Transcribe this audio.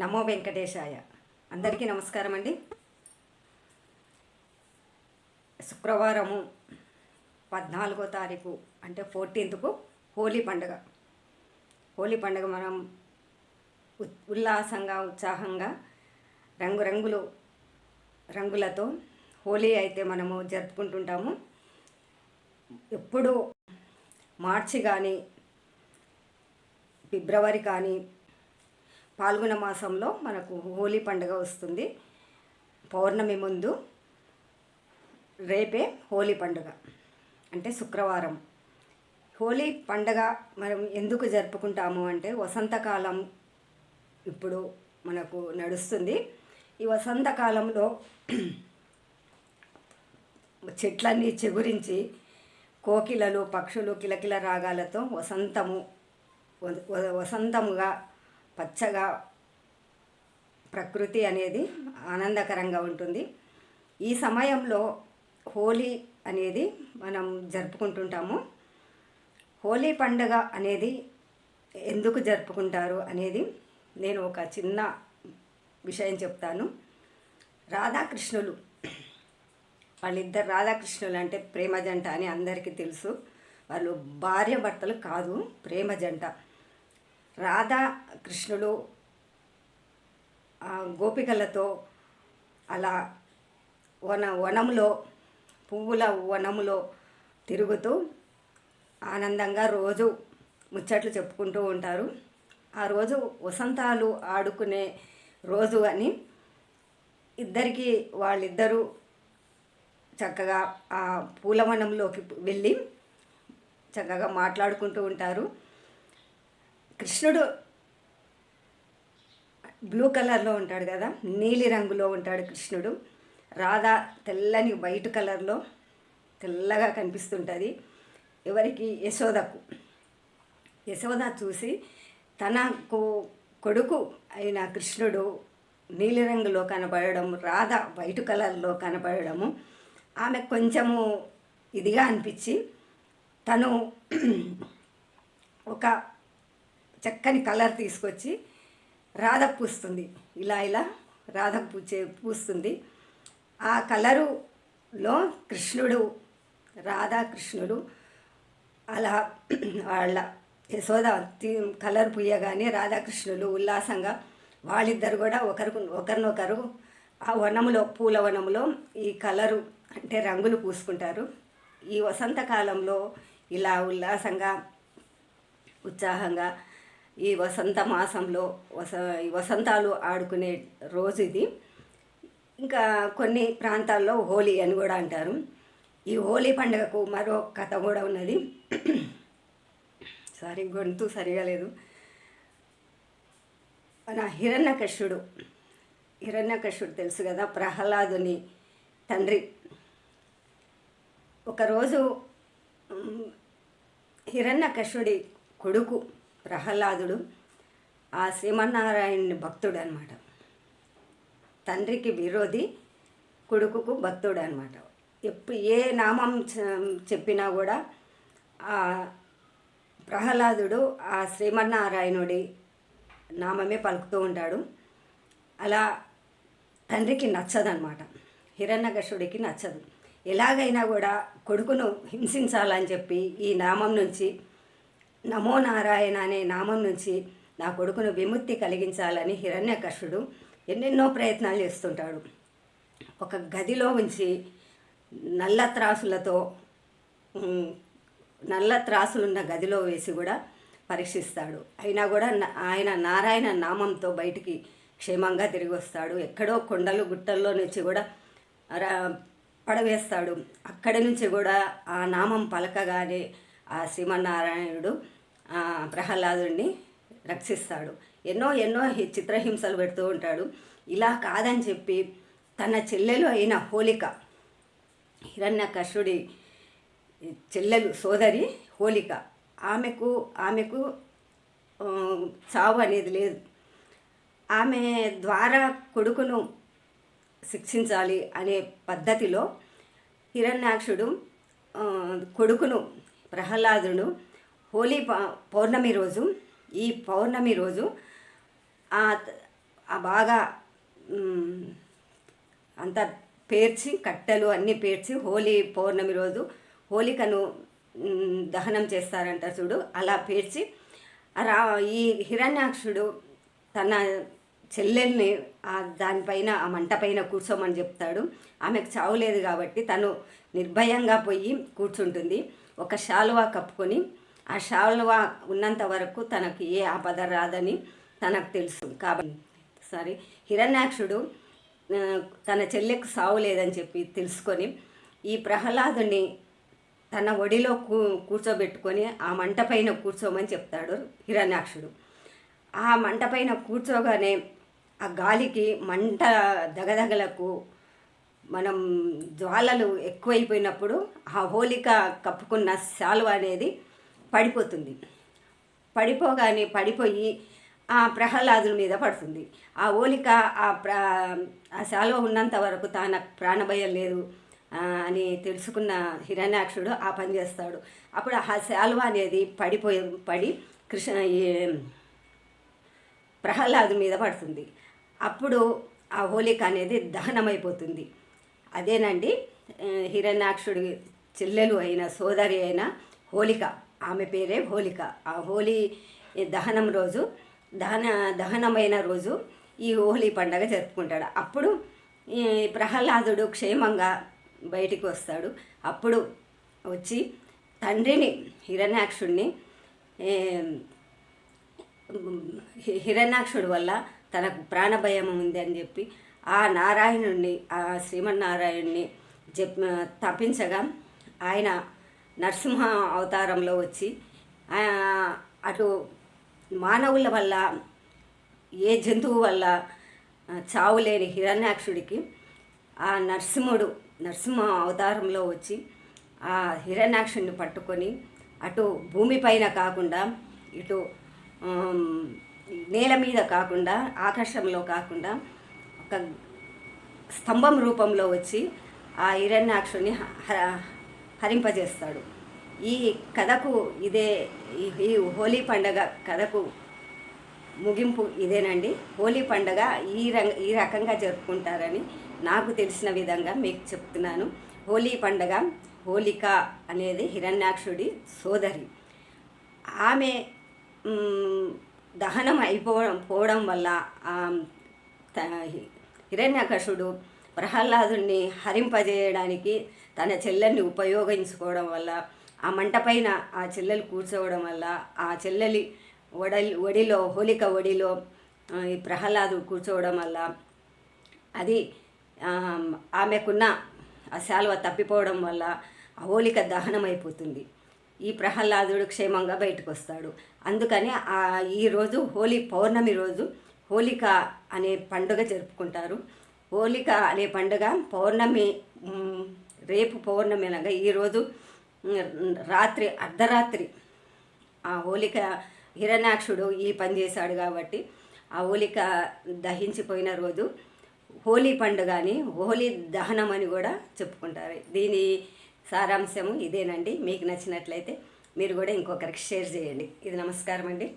నమో వెంకటేశాయ. అందరికీ నమస్కారం అండి. శుక్రవారము పద్నాలుగో తారీఖు అంటే ఫోర్టీన్త్కు హోలీ పండుగ. హోలీ పండుగ మనం ఉల్లాసంగా ఉత్సాహంగా రంగురంగులు రంగులతో హోలీ అయితే మనము జరుపుకుంటుంటాము. ఎప్పుడు మార్చి కానీ ఫిబ్రవరి కానీ పాల్గొన మాసంలో మనకు హోలీ పండుగ వస్తుంది. పౌర్ణమి ముందు రేపే హోలీ పండుగ అంటే శుక్రవారం. హోలీ పండుగ మనం ఎందుకు జరుపుకుంటాము అంటే వసంతకాలం ఇప్పుడు మనకు నడుస్తుంది. ఈ వసంతకాలంలో చెట్లన్నీ చిగురించి కోకిలలు పక్షులు కిలకిల రాగాలతో వసంతము వ- వసంతముగా పచ్చగా ప్రకృతి అనేది ఆనందకరంగా ఉంటుంది. ఈ సమయంలో హోలీ అనేది మనం జరుపుకుంటుంటాము. హోలీ పండుగ అనేది ఎందుకు జరుపుకుంటారు అనేది నేను ఒక చిన్న విషయం చెప్తాను. రాధాకృష్ణులు వాళ్ళిద్దరు రాధాకృష్ణులు అంటే ప్రేమ జంట అని అందరికీ తెలుసు. వాళ్ళు భార్య భర్తలు కాదు ప్రేమ జంట. రాధా కృష్ణుడు ఆ గోపికలతో అలా వన వనములో పువ్వుల వనములో తిరుగుతూ ఆనందంగా రోజు ముచ్చట్లు చెప్పుకుంటూ ఉంటారు. ఆ రోజు వసంతాలు ఆడుకునే రోజు అని ఇద్దరికి వాళ్ళిద్దరూ చక్కగా ఆ పూలవనంలోకి వెళ్ళి చక్కగా మాట్లాడుకుంటూ ఉంటారు. కృష్ణుడు బ్లూ కలర్లో ఉంటాడు కదా నీలి రంగులో ఉంటాడు కృష్ణుడు. రాధ తెల్లని వైట్ కలర్లో తెల్లగా కనిపిస్తుంటుంది. ఎవరికి? యశోదకు. యశోద చూసి తనకు కొడుకు అయిన కృష్ణుడు నీలిరంగులో కనపడడం రాధ వైట్ కలర్లో కనపడము ఆమె కొంచెము ఇదిగా అనిపించి తను ఒక చక్కని కలర్ తీసుకొచ్చి రాధ పూస్తుంది. ఇలా ఇలా రాధ పూచే పూస్తుంది. ఆ కలరులో కృష్ణుడు రాధాకృష్ణుడు అలా వాళ్ళ యశోద తీ- కలర్ పూయగానే రాధాకృష్ణులు ఉల్లాసంగా వాళ్ళిద్దరు కూడా ఒకరికి ఒకరినొకరు ఆ వనములో పూల వనములో ఈ కలరు అంటే రంగులు పూసుకుంటారు. ఈ వసంతకాలంలో ఇలా ఉల్లాసంగా ఉత్సాహంగా ఈ వసంత మాసంలో వస ఈ వసంతాలు ఆడుకునే రోజు ఇది. ఇంకా కొన్ని ప్రాంతాల్లో హోలీ అని కూడా అంటారు. ఈ హోలీ పండుగకు మరో కథ కూడా ఉన్నది. సారీ గొంతు సరిగా లేదు. మన హిరణ్యకశ్యుడు హిరణ్యకశుడు తెలుసు కదా ప్రహ్లాదుని తండ్రి. ఒకరోజు మ్, హిరణ్యకశుడి కొడుకు ప్రహ్లాదుడు ఆ శ్రీమన్నారాయణుని భక్తుడు అనమాట తండ్రికి విరోధి కొడుకుకు భక్తుడు అనమాట ఎప్పుడు ఏ నామం చ- చెప్పినా కూడా ఆ ప్రహ్లాదుడు ఆ శ్రీమన్నారాయణుడి నామమే పలుకుతూ ఉంటాడు. అలా తండ్రికి నచ్చదనమాట హిరణ్యకశుడికి నచ్చదు. ఎలాగైనా కూడా కొడుకును హింసించాలని చెప్పి ఈ నామం నుంచి నమో నారాయణ అనే నామం నుంచి నా కొడుకును విముక్తి కలిగించాలని హిరణ్యకర్షుడు ఎన్నెన్నో ప్రయత్నాలు చేస్తుంటాడు. ఒక గదిలో ఉంచి నల్ల త్రాసులతో నల్ల త్రాసులున్న గదిలో వేసి కూడా పరీక్షిస్తాడు. అయినా కూడా ఆయన నారాయణ నామంతో బయటికి క్షేమంగా తిరిగి వస్తాడు. ఎక్కడో కొండలు గుట్టల్లో నుంచి కూడా రా- పడవేస్తాడు. అక్కడి నుంచి కూడా ఆ నామం పలకగానే ఆ శ్రీమన్నారాయణుడు నారాయణుడు ప్రహ్లాదుడిని రక్షిస్తాడు. ఎన్నో ఎన్నో చిత్రహింసలు పెడుతూ ఉంటాడు. ఇలా కాదని చెప్పి తన చెల్లెలు అయిన హోలిక హిరణ్యకశుడి చెల్లెలు సోదరి హోలిక ఆమెకు ఆమెకు చావు అనేది లేదు. ఆమె ద్వారా కొడుకును శిక్షించాలి అనే పద్ధతిలో హిరణ్యాక్షుడు కొడుకును ప్రహ్లాదును హోలీ ప- పౌర్ణమి రోజు ఈ పౌర్ణమి రోజు ఆ బాగా అంత అంతా పేర్చి కట్టెలు అన్నీ పేర్చి హోలీ పౌర్ణమి రోజు హోలికను దహనం చేస్తారంట చూడు. అలా పేర్చి రా ఈ హిరణ్యాక్షుడు తన చెల్లెల్ని దానిపైన ఆ మంట పైన కూర్చోమని చెప్తాడు. ఆమెకు చావు లేదు కాబట్టి తను నిర్భయంగా పోయి కూర్చుంటుంది. ఒక శాలువా కప్పుకొని ఆ శాలువా ఉన్నంత వరకు తనకి ఏ ఆపద రాదని తనకు తెలుసు. కాబట్టి సారీ హిరణ్యాక్షుడు తన చెల్లెకు సావు లేదని చెప్పి తెలుసుకొని ఈ ప్రహ్లాదుని తన ఒడిలో కూ కూర్చోబెట్టుకొని ఆ మంట పైన కూర్చోమని చెప్తాడు హిరణ్యాక్షుడు. ఆ మంట పైన కూర్చోగానే ఆ గాలికి మంట దగదగలకు మనం జ్వాలలు ఎక్కువైపోయినప్పుడు ఆ హోలిక కప్పుకున్న శాలువ అనేది పడిపోతుంది. పడిపోగానే పడిపోయి ఆ ప్రహ్లాదుల మీద పడుతుంది. ఆ ఓలిక ఆ ప్ర ఆ శాలువ ఉన్నంత వరకు తన ప్రాణభయం లేదు అని తెలుసుకున్న హిరణ్యాక్షుడు ఆ పని చేస్తాడు. అప్పుడు ఆ శాలువ అనేది పడిపోయి పడి కృష్ణ ఈ ప్రహ్లాదు మీద పడుతుంది. అప్పుడు ఆ హోలిక అనేది దహనమైపోతుంది. అదేనండి హిరణ్యాక్షుడి చెల్లెలు అయిన సోదరి అయిన హోలిక ఆమె పేరే హోలిక. ఆ హోలీ దహనం రోజు దహన దహనమైన రోజు ఈ హోలీ పండగ జరుపుకుంటాడు. అప్పుడు ఈ ప్రహ్లాదుడు క్షేమంగా బయటికి వస్తాడు. అప్పుడు వచ్చి తండ్రిని హిరణ్యాక్షుడిని హిరణ్యాక్షుడి వల్ల తనకు ప్రాణభయం ఉంది అని చెప్పి ఆ నారాయణుడిని ఆ శ్రీమన్నారాయణుడిని చెప్ తప్పించగా ఆయన నరసింహ అవతారంలో వచ్చి అటు మానవుల వల్ల ఏ జంతువు వల్ల చావు లేని హిరణ్యాక్షుడికి ఆ నరసింహుడు నరసింహ అవతారంలో వచ్చి ఆ హిరణ్యాక్షుడిని పట్టుకొని అటు భూమిపైన కాకుండా ఇటు నేల మీద కాకుండా ఆకాశంలో కాకుండా ఒక స్తంభం రూపంలో వచ్చి ఆ హిరణ్యాక్షుడిని హ హరింపజేస్తాడు. ఈ కథకు ఇదే ఈ- ఈ హోలీ పండగ కథకు ముగింపు ఇదేనండి. హోలీ పండగ ఈ రంగ ఈ రకంగా జరుపుకుంటారని నాకు తెలిసిన విధంగా మీకు చెప్తున్నాను. హోలీ పండగ హోలిక అనేది హిరణ్యాక్షుడి సోదరి. ఆమె దహనం అయిపోవడం పోవడం వల్ల హిరణ్యాకర్షుడు ప్రహ్లాదుని హరింపజేయడానికి తన చెల్లెల్ని ఉపయోగించుకోవడం వల్ల ఆ మంట పైన ఆ చెల్లెలు కూర్చోవడం వల్ల ఆ చెల్లెలి ఒడలి ఒడిలో హోలిక ఒడిలో ఈ ప్రహ్లాదు కూర్చోవడం వల్ల అది ఆమెకున్న ఆ శాలువ తప్పిపోవడం వల్ల ఆ హోలిక దహనం అయిపోతుంది ఈ ప్రహ్లాదుడు క్షేమంగా బయటకు వస్తాడు అందుకని ఈరోజు హోలీ పౌర్ణమి రోజు హోలిక అనే పండుగ జరుపుకుంటారు. హోలిక అనే పండుగ పౌర్ణమి రేపు పౌర్ణమి అనగా ఈరోజు రాత్రి అర్ధరాత్రి. ఆ హోలిక హిరణాక్షుడు ఈ పని చేశాడు కాబట్టి ఆ హోలిక దహించిపోయిన రోజు హోలీ పండుగ అని హోలీ దహనం అని కూడా చెప్పుకుంటారు. దీని సారాంశము ఇదేనండి. మీకు నచ్చినట్లయితే మీరు కూడా ఇంకొకరికి షేర్ చేయండి. ఇది నమస్కారం అండి